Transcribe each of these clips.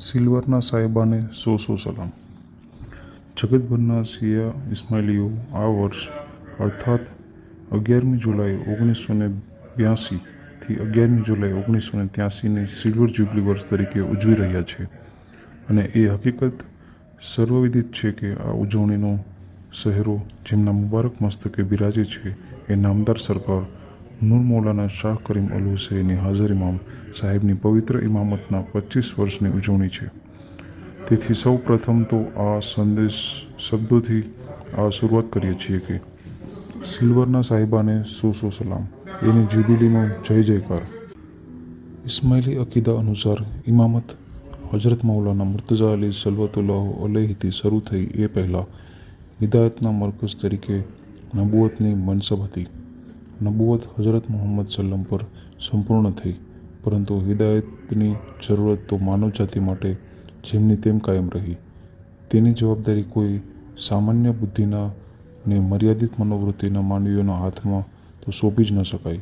સિલ્વરના સાહેબાને સો સો સલામ જગતભરના શિયા ઇસ્માઇલીઓ આ વર્ષ અર્થાત અગિયારમી જુલાઈ ઓગણીસો ને બ્યાસીથી અગિયારમી જુલાઈ ઓગણીસો ને ત્યાસીને સિલ્વર જ્યુબલી વર્ષ તરીકે ઉજવી રહ્યા છે. અને એ હકીકત સર્વવિદિત છે કે આ ઉજવણીનો શહેરો જેમના મુબારક મસ્તકે બિરાજે છે એ નામદાર સરકાર નૂર મૌલાના શાહ કરીમ અલ હુસૈની હાજર ઇમામ સાહેબની પવિત્ર ઇમામતના પચીસ વર્ષની ઉજવણી છે. તેથી સૌ પ્રથમ તો આ સંદેશ શબ્દોથી આ શરૂઆત કરીએ છીએ કે સિલ્વરના સાહેબાને સો સો સલામ? એની જ્યુબિલીનો જય જયકાર. ઇસ્માઇલી અકીદા અનુસાર ઇમામત હજરત મૌલાના મુર્તઝા અલી સલવતુલ્લાહ અલહીથી શરૂ થઈ એ પહેલાં હિદાયતના મરકઝ તરીકે નબુવતની મનસબ હતી. નબુવત હજરત મોહમ્મદ સલ્લમ પર સંપૂર્ણ થઈ, પરંતુ હિદાયતની જરૂરત તો માનવજાતિ માટે જેમની તેમ કાયમ રહી. તેની જવાબદારી કોઈ સામાન્ય બુદ્ધિના ને મર્યાદિત મનોવૃત્તિના માનવીઓના હાથમાં તો સોંપી જ ન શકાય.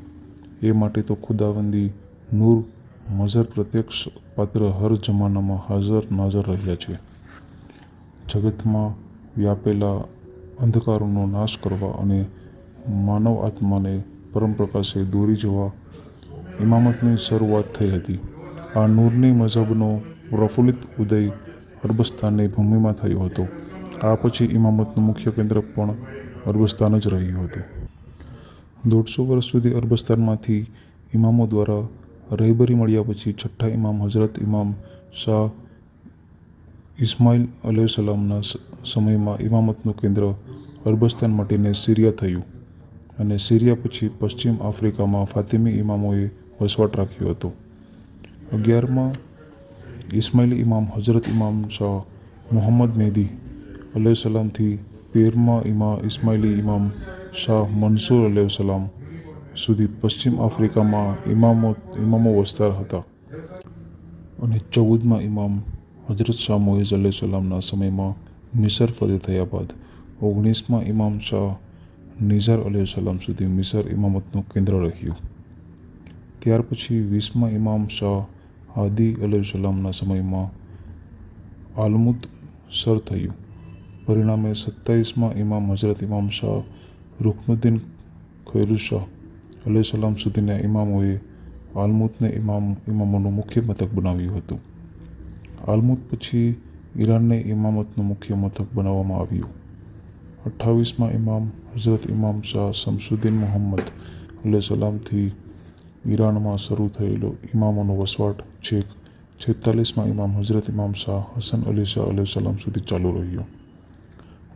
એ માટે તો ખુદાવંદી નૂર મઝર પ્રત્યક્ષ પાત્ર હર જમાનામાં હાજર નાજર રહ્યા છે. જગતમાં વ્યાપેલા અંધકારોનો નાશ કરવા અને માનવ આત્માને પરમ પ્રકાશે દોરી જવા ઇમામતની શરૂઆત થઈ હતી. આ નૂરની મઝહબનો પ્રફુલ્લિત ઉદય અરબસ્તાનની ભૂમિમાં થયો હતો. આ પછી ઇમામતનું મુખ્ય કેન્દ્ર પણ અરબસ્તાન જ રહ્યું હતું. દોઢસો વર્ષ સુધી અરબસ્તાનમાંથી ઇમામો દ્વારા રહેબરી મળ્યા પછી છઠ્ઠા ઇમામ હઝરત ઇમામ શાહ ઇસ્માઇલ અલૈહિસ્સલામના સમયમાં ઇમામતનું કેન્દ્ર અરબસ્તાન માટેને સિરિયા થયું. અને સિરિયા પછી પશ્ચિમ આફ્રિકામાં ફાતિમી ઇમામોએ વસવાટ રાખ્યો હતો. અગિયારમાં ઇસ્માઇલી ઇમામ હઝરત ઇમામ શાહ મોહમ્મદ મેદી અલૈહિસ્સલામથી તેરમા ઇમા ઇસ્માઇલી ઇમામ શાહ મનસૂર અલૈહિસ્સલામ સુધી પશ્ચિમ આફ્રિકામાં ઇમામો ઇમામો વસતા હતા. અને ચૌદમાં ઇમામ હજરત શાહ મોહિઝ અલ્લામના સમયમાં મિસર ફતેહ થયા બાદ ઓગણીસમાં ઇમામ શાહ નિઝાર સલામ સુધી મિસર ઇમામતનું કેન્દ્ર રહ્યું ત્યાર પછી વીસમા ઇમામ શાહ હાદી અલૈહિસ્સલામના સમયમાં આલમુદ સર થયું. પરિણામે સત્તાવીસમાં ઇમામ હઝરત ઇમામ શાહ રુકનુદ્દીન ખૈરુશાહ સલામ સુધીના ઇમામોએ આલમુદને ઇમામ ઇમામોનું મુખ્ય મથક બનાવ્યું હતું. આલમુદ પછી ઈરાનને ઇમામતનું મુખ્ય મથક બનાવવામાં આવ્યું. અઠ્ઠાવીસમાં ઇમામ, હઝરત ઇમામ શાહ શમસુદ્દીન મોહમ્મદ સલામથી ઈરાનમાં શરૂ થયેલો ઇમામોનો વસવાટ છેક છેતાલીસમાં ઇમામ હઝરત ઇમામ શાહ હસન અલી શાહ અલૈહિસ્સલામ સુધી ચાલુ રહ્યો.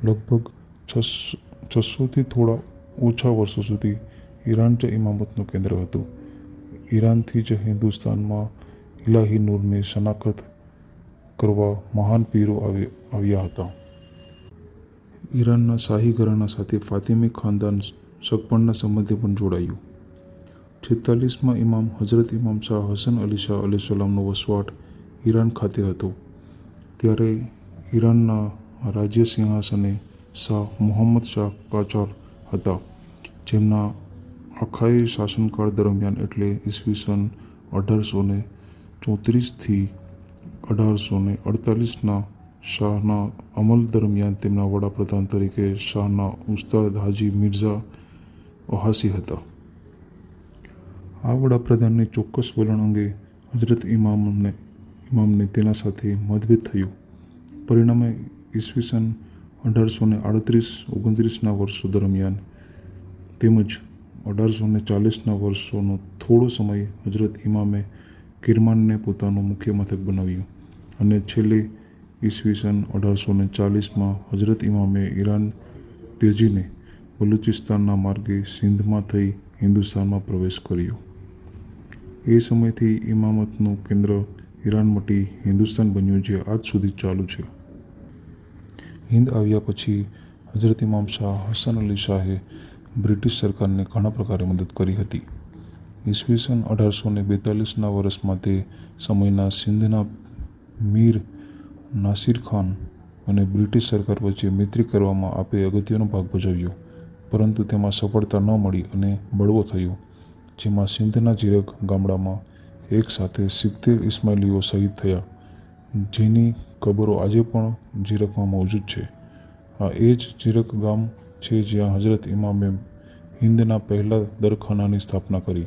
લગભગ છસો, છસોથી થોડા ઓછા વર્ષો સુધી ઈરાન જ ઇમામતનું કેન્દ્ર હતું. ઈરાનથી જ હિન્દુસ્તાનમાં ઇલાહી નૂરની શનાખત કરવા મહાન પીરો આવી આવ્યા હતા. ઈરાનના શાહી ઘરાના સાથે ફાતિમી ખાનદાન સગપણના સંબંધે પણ જોડાયું. છેતાલીસમાં ઇમામ હઝરત ઇમામ શાહ હસન અલી શાહ અલી સલામનો વસવાટ ઈરાન ખાતે હતો. ત્યારે ઈરાનના રાજ્ય સિંહાસને શાહ મોહમ્મદ શાહ કાચાર હતા, જેમના આખાએ શાસનકાળ દરમિયાન એટલે ઈસવીસન અઢારસો ને ચોત્રીસથી અઢારસો ને અડતાલીસના શાહના અમલ દરમિયાન તેમના વડાપ્રધાન તરીકે શાહના ઉસ્તાદ હાજી મિર્ઝા ઓહાસી હતા. આ વડાપ્રધાનને ચોક્કસ વલણ અંગે હજરત ઇમામને ઇમામને તેના સાથે મતભેદ થયું. પરિણામે ઈસવીસન અઢારસો ને આડત્રીસ, ઓગણત્રીસના વર્ષો દરમિયાન તેમજ અઢારસો ને ચાલીસના વર્ષોનો થોડો સમય હજરત ઇમામે કિરમાનને પોતાનું મુખ્ય મથક બનાવ્યું અને છેલ્લે ઈસવીસન અઢારસો ને ચાલીસમાં હજરત ઇમામે ઈરાન ત્યજીને બલુચિસ્તાનના માર્ગે સિંધમાં થઈ હિન્દુસ્તાનમાં પ્રવેશ કર્યો. એ સમયથી ઇમામતનું કેન્દ્ર ઈરાન મટી હિન્દુસ્તાન બન્યું જે આજ સુધી ચાલુ છે. હિન્દ આવ્યા પછી હજરત ઇમામ શાહ હસન અલી શાહે બ્રિટિશ સરકારને ઘણા પ્રકારે મદદ કરી હતી. ઈસવીસન અઢારસો ને બેતાલીસના વર્ષમાં તે સમયના સિંધના મીર નાસિર ખાન અને બ્રિટિશ સરકાર વચ્ચે મૈત્રી કરવામાં આપે અગત્યનો ભાગ ભજવ્યો, પરંતુ તેમાં સફળતા ન મળી અને બળવો થયો, જેમાં સિંધના જીરક ગામડામાં એક સાથે સિત્તેર ઇસ્માઇલીઓ શહીદ થયા, જેની કબરો આજે પણ ઝીરકમાં મોજૂદ છે. આ એ જ ઝીરક ગામ છે જ્યાં હજરત ઇમામે હિન્દના પહેલા દરખાનાની સ્થાપના કરી.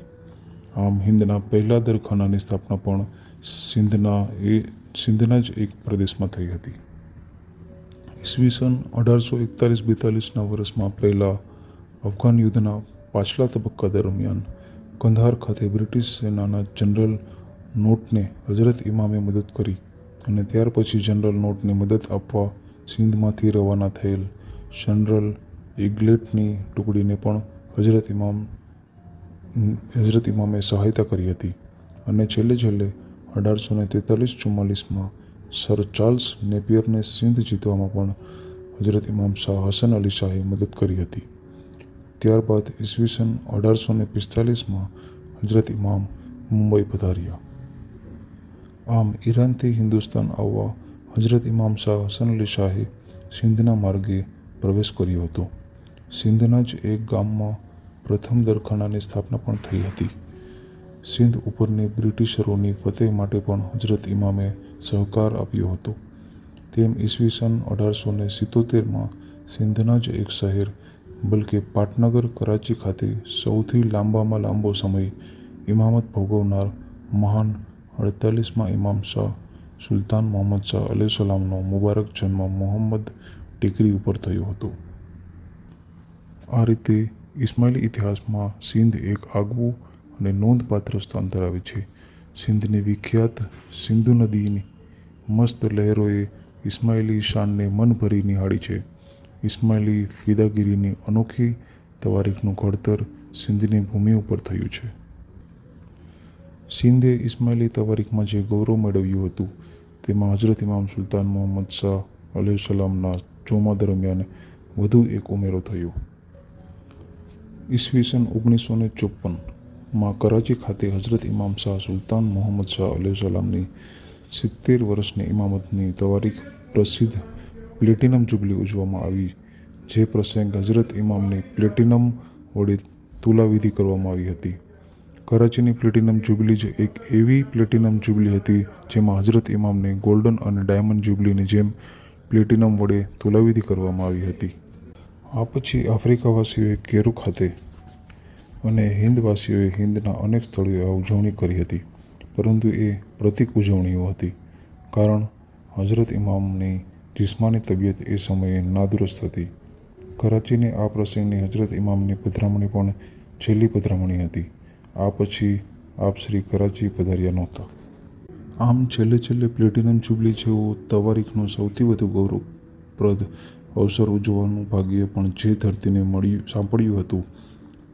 આમ હિન્દના પહેલા દરખાનાની સ્થાપના પણ સિંધના એ સિંધના જ એક પ્રદેશમાં થઈ હતી. ઈસવીસન અઢારસો એકતાલીસ બેતાલીસના વર્ષમાં પહેલા અફઘાન યુદ્ધના પાછલા તબક્કા દરમિયાન કંધાર ખાતે બ્રિટિશ સેનાના જનરલ નોટને હજરત ઇમામે મદદ કરી અને ત્યાર પછી જનરલ નોટને મદદ આપવા સિંધમાંથી રવાના થયેલ જનરલ ઇગ્લેટની ટુકડીને પણ હજરત ઇમામ હજરત ઇમામે સહાયતા કરી હતી. અને છેલ્લે છેલ્લે અઢારસો ને તેતાલીસ ચુમ્માલીસમાં સર ચાર્લ્સ નેપિયરને સિંધ જીતવામાં પણ હજરત ઇમામ શાહ હસન અલી શાહે મદદ કરી હતી. ત્યારબાદ ઈસવીસન અઢારસો ને પિસ્તાલીસમાં હજરત ઇમામ મુંબઈ પધાર્યા. આમ ઈરાનથી હિન્દુસ્તાન આવવા હજરત ઇમામ શાહ હસન અલી શાહે સિંધના માર્ગે પ્રવેશ કર્યો હતો. સિંધના જ એક ગામમાં પ્રથમ દરખાનાની સ્થાપના પણ થઈ હતી. સિંધ ઉપરની બ્રિટિશરોની ફતેહ માટે પણ હજરત ઇમામે સહકાર આપ્યો હતો. તેમ ઈસવીસન અઢારસો ને સિત્તોતેરમાં સિંધના જ એક શહેર, બલકે પાટનગર કરાચી ખાતે સૌથી લાંબામાં લાંબો સમય ઇમામત ભોગવનાર મહાન અડતાલીસમાં ઇમામ શાહ સુલતાન મોહમ્મદ શાહ અલૈહિસ્સલામનો મુબારક જન્મ મોહમ્મદ ટેકરી ઉપર થયો હતો. આ રીતે ઇસ્માઇલી ઇતિહાસમાં સિંધ એક આગવું અને નોંધપાત્ર સ્થાન ધરાવે છે. સિંધની વિખ્યાત સિંધુ નદીની મસ્ત લહેરોએ ઇસ્માઇલી શાનને મન ભરી નિહાળી છે. ઇસ્માઇલી ફિદાગીરીની અનોખી તવારીખનું ઘડતર સિંધની ભૂમિ ઉપર થયું છે. સિંધે ઇસ્માઇલી તવારીખમાં જે ગૌરવ મેળવ્યું હતું, તેમાં હજરત ઇમામ સુલતાન મોહમ્મદ શાહ અલૈહિસ્સલામના ચોમા દરમિયાન વધુ એક ઉમેરો થયો. ઈસવીસન ઓગણીસો ને ચોપનમાં કરાચી ખાતે હઝરત ઇમામ શાહ સુલતાન મોહમ્મદ શાહ અલ્લામની સિત્તેર વર્ષની ઇમામતની તવારીખ પ્રસિદ્ધ પ્લેટિનમ જુબલી ઉજવવામાં આવી, જે પ્રસંગ હઝરત ઇમામની પ્લેટિનમ વડે તુલાવિધિ કરવામાં આવી હતી. કરાચીની પ્લેટિનમ જુબલી જ એક એવી પ્લેટિનમ જુબલી હતી જેમાં હઝરત ઇમામને ગોલ્ડન અને ડાયમંડ જુબલીની જેમ પ્લેટિનમ વડે તુલાવિધિ કરવામાં આવી હતી. આ પછી આફ્રિકાવાસીઓએ કેરુ ખાતે અને હિન્દવાસીઓએ હિન્દના અનેક સ્થળોએ આ ઉજવણી કરી હતી, પરંતુ એ પ્રતિક ઉજવણીઓ હતી. કારણ હજરત ઇમામની જિસ્માની તબિયત એ સમયે નાદુરસ્ત હતી. કરાચીની આ પ્રસંગની હજરત ઇમામની પધરામણી પણ છેલ્લી પધરામણી હતી. આ પછી આપ શ્રી કરાચી પધાર્યા નહોતા. આમ છેલ્લે છેલ્લે પ્લેટિનમ જુબલી જેવો તવારીખનો સૌથી વધુ ગૌરવપ્રદ અવસર ઉજવવાનું ભાગ્ય પણ જે ધરતીને મળ્યું, સાંપડ્યું હતું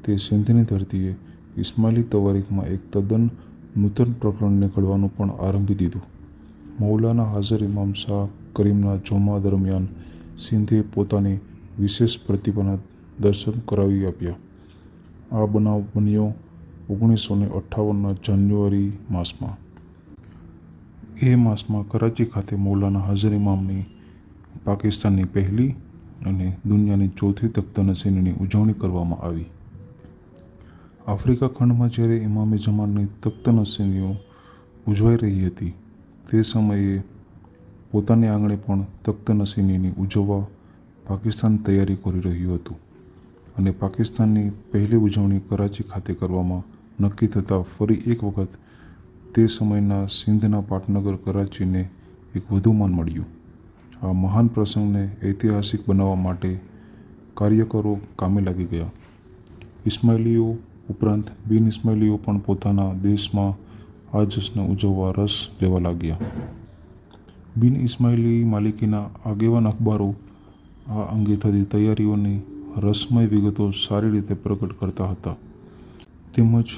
તે સિંધની ધરતીએ ઇસ્માઇલી તવારીખમાં એક તદ્દન નૂતન પ્રકરણ નીકળવાનું પણ આરંભી દીધું. મૌલાના હાજર ઇમામ શાહ કરીમના જોમા દરમિયાન સિંધે પોતાની વિશેષ પ્રતિભાના દર્શન કરાવી આપ્યા. આ બનાવ બન્યો ઓગણીસો ને અઠ્ઠાવનના જાન્યુઆરી માસમાં. એ માસમાં કરાચી ખાતે મૌલાના હાજર ઇમામની પાકિસ્તાનની પહેલી અને દુનિયાની ચોથી તખ્તનસીનની ઉજવણી કરવામાં આવી. આફ્રિકા ખંડમાં જ્યારે ઇમામે જમાનની તખ્તનસીનીઓ ઉજવાઈ રહી હતી, તે સમયે પોતાને આંગણે પણ તખ્તનસીનીની ઉજવવા પાકિસ્તાન તૈયારી કરી રહ્યું હતું અને પાકિસ્તાનની પહેલી ઉજવણી કરાચી ખાતે કરવામાં નક્કી થતાં ફરી એક વખત તે સમયના સિંધના પાટનગર કરાચીને એક વધુ માન મળ્યું. આ મહાન પ્રસંગને ઐતિહાસિક બનાવવા માટે કાર્યકરો કામે લાગી ગયા. ઇસ્માઇલીઓ ઉપરાંત બિન ઇસ્માઇલીઓ પણ પોતાના દેશમાં આ જશ્ન ઉજવવા રસ લેવા લાગ્યા. બિન ઇસ્માઇલી માલિકીના આગેવાન અખબારો આ અંગે થતી તૈયારીઓની રસમય વિગતો સારી રીતે પ્રગટ કરતા હતા. તેમજ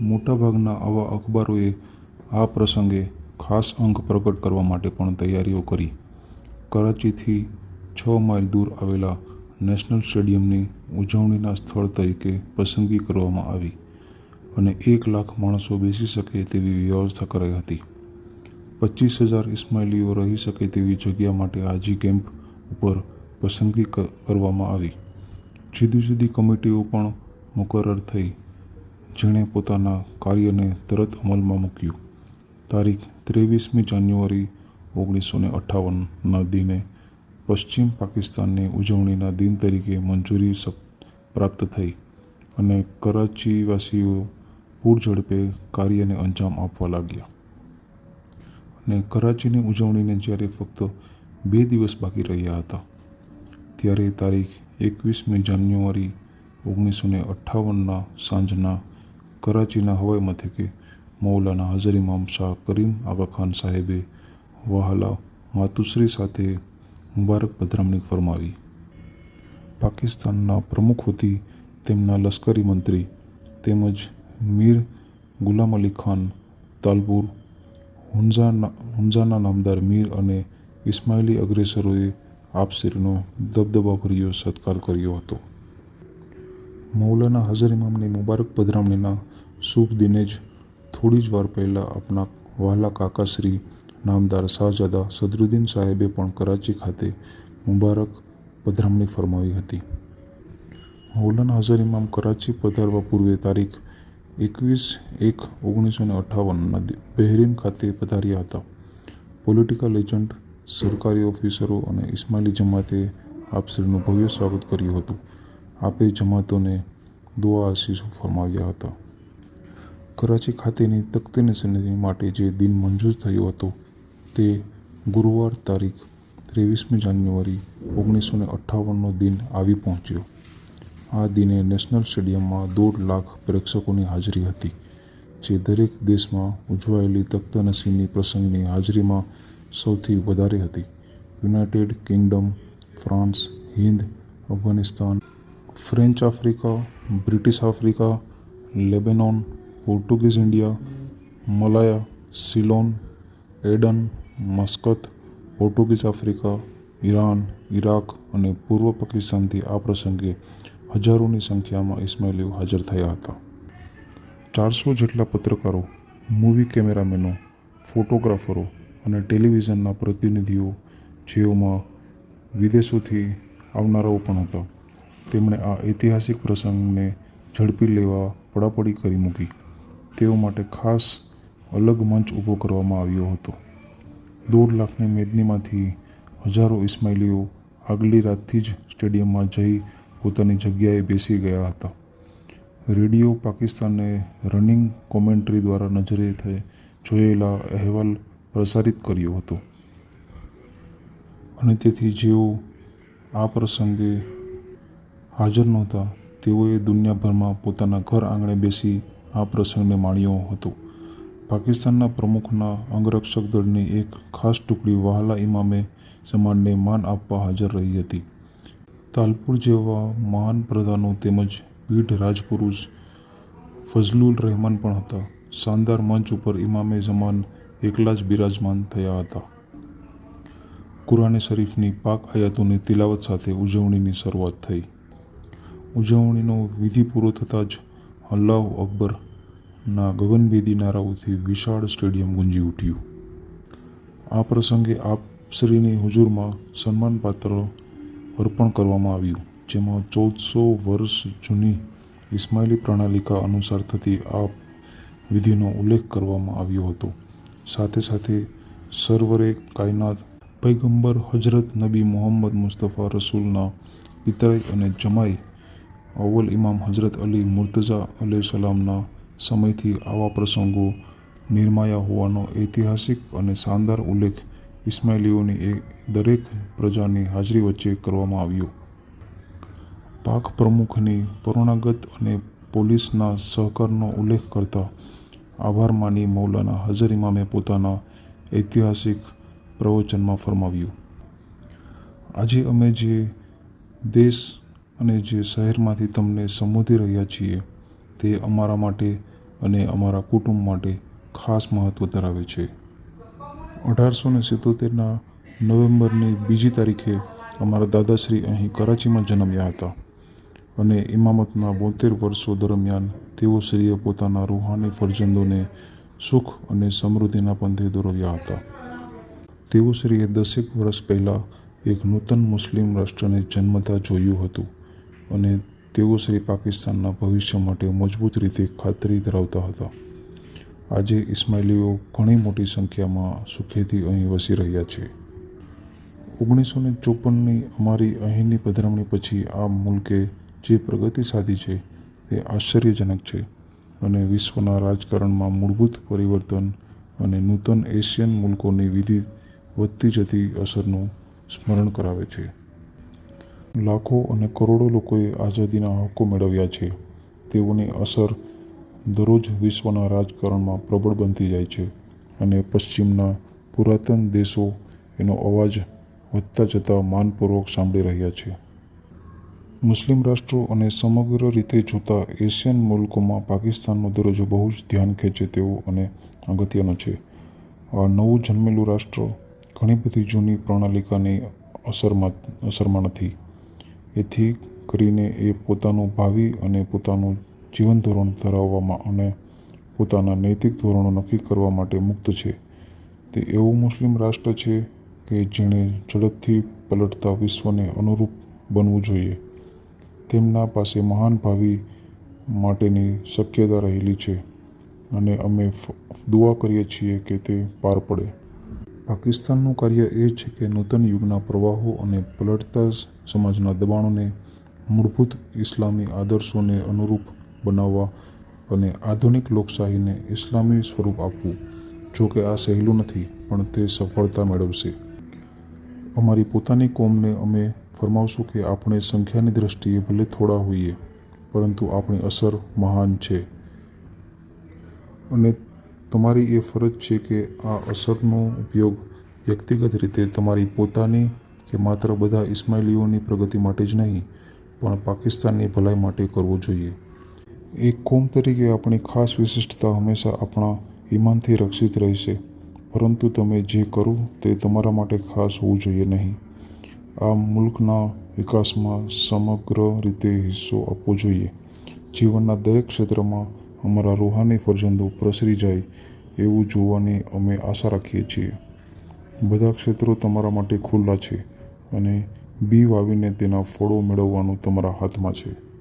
મોટાભાગના આવા અખબારોએ આ પ્રસંગે ખાસ અંક પ્રગટ કરવા માટે પણ તૈયારીઓ કરી. કરાચીથી છ માઇલ દૂર આવેલા નેશનલ સ્ટેડિયમની ઉજવણીના સ્થળ તરીકે પસંદગી કરવામાં આવી અને એક લાખ માણસો બેસી શકે તેવી વ્યવસ્થા કરાઈ હતી. પચીસ હજાર ઇસ્માઇલીઓ રહી શકે તેવી જગ્યા માટે હાજી કેમ્પ ઉપર પસંદગી કરવામાં આવી. જુદી જુદી કમિટીઓ પણ મુકરર થઈ. જેણે પોતાના કાર્યને તરત અમલમાં મૂક્યું. તારીખ ત્રેવીસમી જાન્યુઆરી ઓગણીસો ને અઠ્ઠાવનના દિને પશ્ચિમ પાકિસ્તાનની ઉજવણીના દિન તરીકે મંજૂરી પ્રાપ્ત થઈ અને કરાચીવાસીઓ પૂરઝડપે કાર્યને અંજામ આપવા લાગ્યા. અને કરાચીની ઉજવણીને જ્યારે ફક્ત બે દિવસ બાકી રહ્યા હતા, ત્યારે તારીખ એકવીસમી જાન્યુઆરી ઓગણીસો ને અઠ્ઠાવનના સાંજના કરાચીના હવાઈ મથકે મૌલાના હઝર ઇમામ શાહ કરીમ આગા ખાન સાહેબે વહાલા માતુશ્રી સાથે મુબારક પધરામણી ફરમાવી. પાકિસ્તાનના પ્રમુખ હતી તેમના લશ્કરી મંત્રી તેમજ મીર ગુલામ અલી ખાન, તાલપુર હુંઝાના હુંઝાના નામદાર મીર અને ઇસ્માઇલી અગ્રેસરોએ આપશ્રીનો દબદબાભર્યો સત્કાર કર્યો હતો. મૌલાના હઝર ઇમામની મુબારક પધરામણીના શુભ દિને જ થોડી જ વાર પહેલાં આપના વહાલા કાકાશ્રી નામદાર શાહજાદા સદરુદ્દીન સાહેબે પણ કરાચી ખાતે મુબારક પધરામણી ફરમાવી હતી. મૌલાના હઝર ઇમામ કરાચી પધારવા પૂર્વે તારીખ એકવીસ એક ઓગણીસો ને અઠ્ઠાવનના બહેરીન ખાતે પધાર્યા હતા. પોલિટિકલ એજન્ટ, સરકારી ઓફિસરો અને ઇસ્માઇલી જમાતે આપશ્રીનું ભવ્ય સ્વાગત કર્યું હતું. આપે જમાતોને દુઆ આશીષો ફરમાવ્યા હતા. કરાચી ખાતેની તકતીની નિશાની માટે જે દિન મંજૂર થયો હતો તે ગુરુવાર તારીખ ત્રેવીસમી જાન્યુઆરી ઓગણીસો ને અઠ્ઠાવનનો દિન આવી પહોંચ્યો. આ દિને નેશનલ સ્ટેડિયમમાં દોઢ લાખ પ્રેક્ષકોની હાજરી હતી, જે દરેક દેશમાં ઉજવાયેલી તખ્તનસીની પ્રસંગની હાજરીમાં સૌથી વધારે હતી. United Kingdom, France, Hind, Afghanistan, French Africa, British Africa, Lebanon, Portuguese India, Malaya, Ceylon, Aden, Muscat Portuguese, Africa, Iran Iraq અને પૂર્વ પાકિસ્તાનથી આ પ્રસંગે હજારોની સંખ્યામાં ઇસ્માઇલીઓ હાજર થયા હતા. ચારસો જેટલા પત્રકારો, મૂવી કેમેરામેનો, ફોટોગ્રાફરો અને ટેલિવિઝનના પ્રતિનિધિઓ જેઓમાં વિદેશોથી આવનારાઓ પણ હતા, તેમણે આ ઐતિહાસિક પ્રસંગને ઝડપી લેવા પડાપડી કરી મૂકી. તેઓ માટે ખાસ અલગ મંચ ઊભો કરવામાં આવ્યો હતો. દોઢ લાખની મેદનીમાંથી હજારો ઇસ્માઇલીઓ આગલી રાતથી જ સ્ટેડિયમમાં જઈ પોતાની જગ્યાએ બેસી ગયા હતા. રેડિયો પાકિસ્તાને રનિંગ કોમેન્ટ્રી દ્વારા નજરે થઈ જોયેલા અહેવાલ પ્રસારિત કર્યો હતો. અને તેથી જેઓ આ પ્રસંગે હાજર નહોતા, તેઓએ દુનિયાભરમાં પોતાના ઘર આંગણે બેસી આ પ્રસંગને માણ્યો હતો. પાકિસ્તાનના પ્રમુખના અંગરક્ષક દળની એક ખાસ ટુકડી વાહલા ઇમામે જમાનને માન આપવા હાજર રહી હતી. તાલપુર જેવા મહાન પ્રધાનો તેમજ પીઢ રાજપુરુષ ફઝલુલ રહેમાન પણ હતા. શાનદાર મંચ ઉપર ઇમામે જમાન એકલા જ બિરાજમાન થયા હતા. કુરાને શરીફની પાક આયાતોની તિલાવત સાથે ઉજવણીની શરૂઆત થઈ. ઉજવણીનો વિધિ પૂરો થતાં જ અલ્લાહ અકબરના ગગનભેદી નારાઓથી વિશાળ સ્ટેડિયમ ગુંજી ઉઠ્યું. આ પ્રસંગે આપશ્રીની હુજુરમાં સન્માનપાત્ર અર્પણ કરવામાં આવ્યું, જેમાં ચૌદસો વર્ષ જૂની ઇસ્માઇલી પ્રણાલિકા અનુસાર થતી આ વિધિનો ઉલ્લેખ કરવામાં આવ્યો હતો. સાથે સાથે સર્વરે કાયનાત, પૈગંબર હજરત નબી મોહમ્મદ મુસ્તફા રસૂલના પિતરાઈ અને જમાઈ, અવ્વલ ઇમામ હજરત અલી મુર્તઝા અલૈહિસ્સલામના સમયથી આવા પ્રસંગો નિર્માયા હોવાનો ઐતિહાસિક અને શાનદાર ઉલ્લેખ ઇસ્માઇલીઓની એ દરેક પ્રજાની હાજરી વચ્ચે કરવામાં આવ્યો. પાક પ્રમુખની પરોણાગત અને પોલીસના સહકારનો ઉલ્લેખ કરતા આભાર માની મૌલાના હઝર ઇમામે પોતાના ઐતિહાસિક પ્રવચનમાં ફરમાવ્યું, આજે અમે જે દેશ અને જે શહેરમાંથી તમને સંબોધી રહ્યા છીએ તે અમારા માટે અને અમારા કુટુંબ માટે ખાસ મહત્ત્વ ધરાવે છે. અઢારસો ને સિત્તોતેરના નવેમ્બરની બીજી તારીખે અમારા દાદાશ્રી અહીં કરાચીમાં જન્મ્યા હતા અને ઇમામતના બોતેર વર્ષો દરમિયાન તેઓ શ્રીએ પોતાના રૂહાની ફરજંદોને સુખ અને સમૃદ્ધિના પંથે દોરવ્યા હતા. તેઓ શ્રીએ દસેક વર્ષ પહેલાં એક નૂતન મુસ્લિમ રાષ્ટ્રને જન્મતા જોયું હતું અને તેઓ શ્રી પાકિસ્તાનના ભવિષ્ય માટે મજબૂત રીતે ખાતરી ધરાવતા હતા. આજે ઇસ્માઇલીઓ ઘણી મોટી સંખ્યામાં સુખેથી અહીં વસી રહ્યા છે. ઓગણીસો ને ચોપનની અમારી અહીંની પધરામણી પછી આ મુલકે જે પ્રગતિ સાધી છે તે આશ્ચર્યજનક છે અને વિશ્વના રાજકારણમાં મૂળભૂત પરિવર્તન અને નૂતન એશિયન મુલકોની વિધિ વધતી જતી અસરનું સ્મરણ કરાવે છે. લાખો અને કરોડો લોકોએ આઝાદીના હક્કો મેળવ્યા છે. તેઓની અસર દરરોજ વિશ્વના રાજકારણમાં પ્રબળ બનતી જાય છે અને પશ્ચિમના પુરાતન દેશો એનો અવાજ વધતા જતા માનપૂર્વક સાંભળી રહ્યા છે. મુસ્લિમ રાષ્ટ્રો અને સમગ્ર રીતે જોતા એશિયન મુલકોમાં પાકિસ્તાનનો દરજ્જો બહુ જ ધ્યાન ખેંચે તેવો અને અગત્યનો છે. આ નવું જન્મેલું રાષ્ટ્ર ઘણી બધી જૂની પ્રણાલિકાની અસરમાં અસરમાં નથી. એથી કરીને એ પોતાનું ભાવિ અને પોતાનું જીવન ધોરણ ધરાવવામાં અને પોતાના નૈતિક ધોરણો નક્કી કરવા માટે મુક્ત છે. તે એવું મુસ્લિમ રાષ્ટ્ર છે કે જેણે ઝડપથી પલટતા વિશ્વને અનુરૂપ બનવું જોઈએ. તેમના પાસે મહાન ભાવિ માટેની શક્યતા રહેલી છે અને અમે દુઆ કરીએ છીએ કે તે પાર પડે. પાકિસ્તાનનું કાર્ય એ છે કે નૂતન યુગના પ્રવાહો અને પલટતા સમાજના દબાણોને મૂળભૂત ઇસ્લામી આદર્શોને અનુરૂપ બનાવવા અને આધુનિક લોકશાહીને ઇસ્લામી સ્વરૂપ આપવું. જો કે આ સહેલું નથી, પણ તે સફળતા મેળવશે. અમારી પોતાની કોમને અમે ફરમાવશું કે આપણે સંખ્યાની દ્રષ્ટિએ ભલે થોડા હોઈએ, પરંતુ આપણી અસર મહાન છે. અને તમારી એ ફરજ છે કે આ અસરનો ઉપયોગ વ્યક્તિગત રીતે તમારી પોતાની કે માત્ર બધા ઇસ્માઇલીઓની પ્રગતિ માટે જ નહીં, પણ પાકિસ્તાનની ભલાઈ માટે કરવો જોઈએ. એક કોમ તરીકે આપણી ખાસ વિશિષ્ટતા હંમેશા આપણા ઈમાનથી રક્ષિત રહેશે, પરંતુ તમે જે કરો તે તમારા માટે ખાસ હોવું જોઈએ નહીં. આ મુલ્કના વિકાસમાં સમગ્ર રીતે હિસ્સો આપવો જોઈએ. જીવનના દરેક ક્ષેત્રમાં અમારા રૂહાની ફરજંદો પ્રસરી જાય એવું જોવાની અમે આશા રાખીએ છીએ. બધા ક્ષેત્રો તમારા માટે ખુલ્લા છે. અને બી વાવીને તેના ફળો મેળવવાનું તમારા હાથમાં છે.